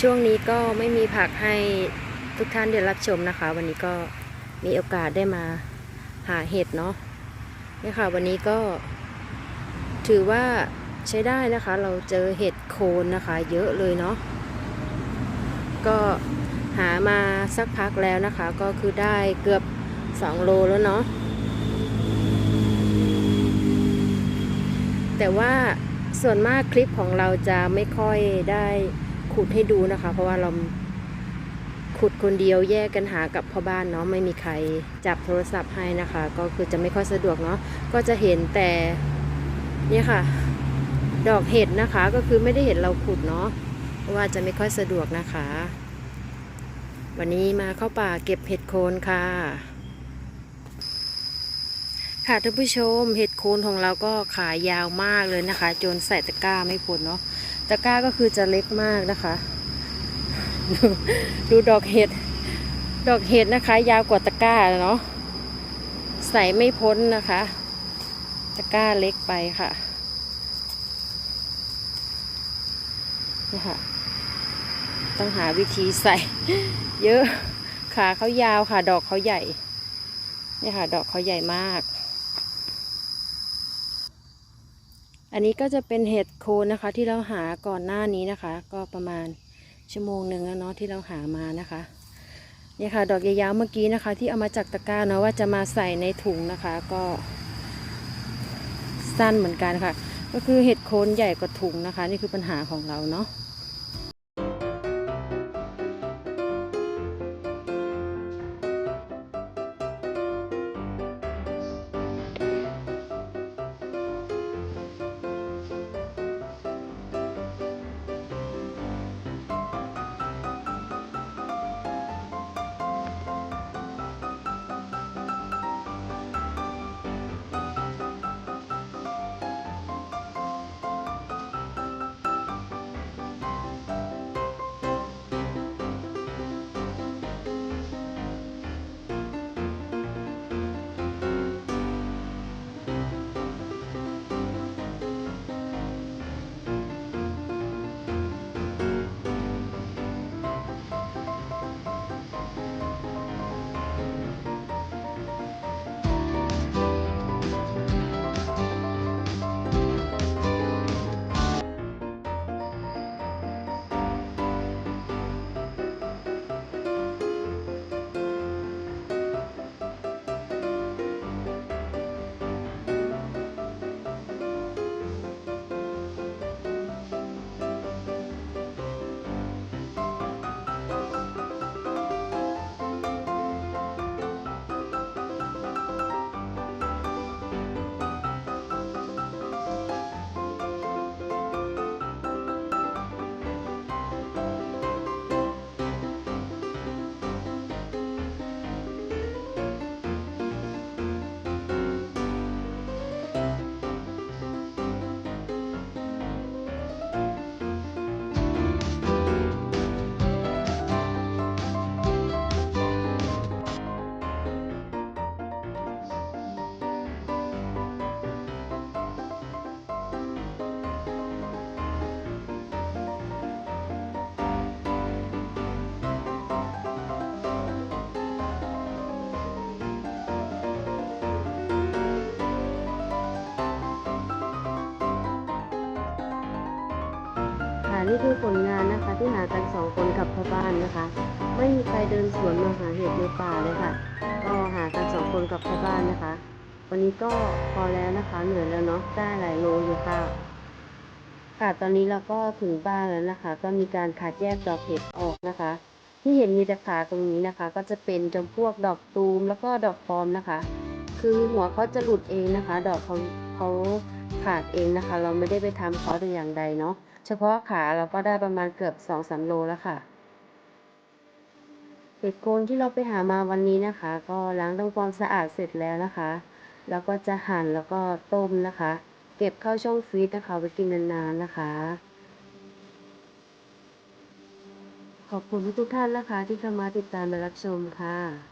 ช่วงนี้ก็ไม่มีผักให้ทุกท่านได้รับชมนะคะ วันนี้ก็มีโอกาสได้มาหาเห็ดเนาะนี่ค่ะ วันนี้ก็ถือว่าใช้ได้นะคะ เราเจอเห็ดโคนนะคะ เยอะเลยเนาะก็หามาสักพักแล้วนะคะ ก็คือได้เกือบ 2 โลแล้วเนาะแต่ว่าส่วนมากคลิปของเราจะไม่ค่อยได้ ขุดให้ดูนะคะ เพราะว่าเราขุดคนเดียวแยกกันหากับพ่อบ้านเนาะไม่มีใครจับโทรศัพท์ให้นะคะ ก็คือจะไม่ค่อยสะดวกเนาะก็จะเห็นแต่เนี่ยค่ะ ดอกเห็ดนะคะก็คือไม่ได้เห็นเราขุดเนาะเพราะว่าจะไม่ค่อยสะดวกนะคะ วันนี้มาเข้าป่าเก็บเห็ดโคนค่ะ ค่ะท่านผู้ชมเห็ดโคนของเราก็ขายยาวมากเลยนะคะ จนใส่ตะกร้าไม่พ้นเนาะ ตะกร้าก็คือจะเล็กมากนะคะ ดูดอกเห็ด ดอกเห็ดนะคะ ยาวกว่าตะกร้าเนาะ ใส่ไม่พ้นนะคะ ตะกร้าเล็กไปค่ะนี่ค่ะ ต้องหาวิธีใส่ เยอะ ขาเขายาวค่ะ ดอกเขาใหญ่ นี่ค่ะ ดอกเขาใหญ่มาก อันนี้ก็จะเป็นเห็ดโคนนะคะ ที่เราหาก่อนหน้านี้นะคะ ก็ประมาณชั่วโมงหนึ่งแล้วเนาะที่เราหามานะคะนี่ค่ะ ดอกยาวๆเมื่อกี้นะคะ ที่เอามาจากตะกร้าเนาะว่าจะมาใส่ในถุงนะคะ ก็ สั้นเหมือนกันค่ะ ก็คือเห็ดโคนใหญ่กว่าถุงนะคะ นี่คือปัญหาของเราเนาะ นี่คือผลงานนะคะที่หากันสองคนกับพ่อบ้านนะคะ ไม่มีใครเดินสวนมาหาเห็ดในป่าเลยค่ะ ก็หากันสองคนกับพ่อบ้านนะคะ วันนี้ก็พอแล้วนะคะ เหนื่อยแล้วเนาะ ได้หลายโลอยู่ค่ะ ค่ะ ตอนนี้เราก็ถึงบ้านแล้วนะคะ ก็มีการคัดแยกดอกเห็ดออกนะคะ ที่เห็นมีแต่ขาตรงนี้นะคะ ก็จะเป็นจำพวกดอกตูมแล้วก็ดอกฟอมนะคะ คือหัวเขาจะหลุดเองนะคะ ดอกเขาเขาขาดเองนะคะ เราไม่ได้ไปทำเขาแต่อย่างใดเนาะ เฉพาะขาเราก็ได้ประมาณเกือบสองสามโลแล้วค่ะเห็ดโคนที่เราไปหามาวันนี้นะคะ ก็ล้างทำความสะอาดเสร็จแล้วนะคะ แล้วก็จะหั่นแล้วก็ต้มนะคะ เก็บเข้าช่องฟรีซนะคะไว้กินนานๆนะคะ ขอบคุณทุกท่านนะคะ ที่เข้ามาติดตามและรับชมค่ะ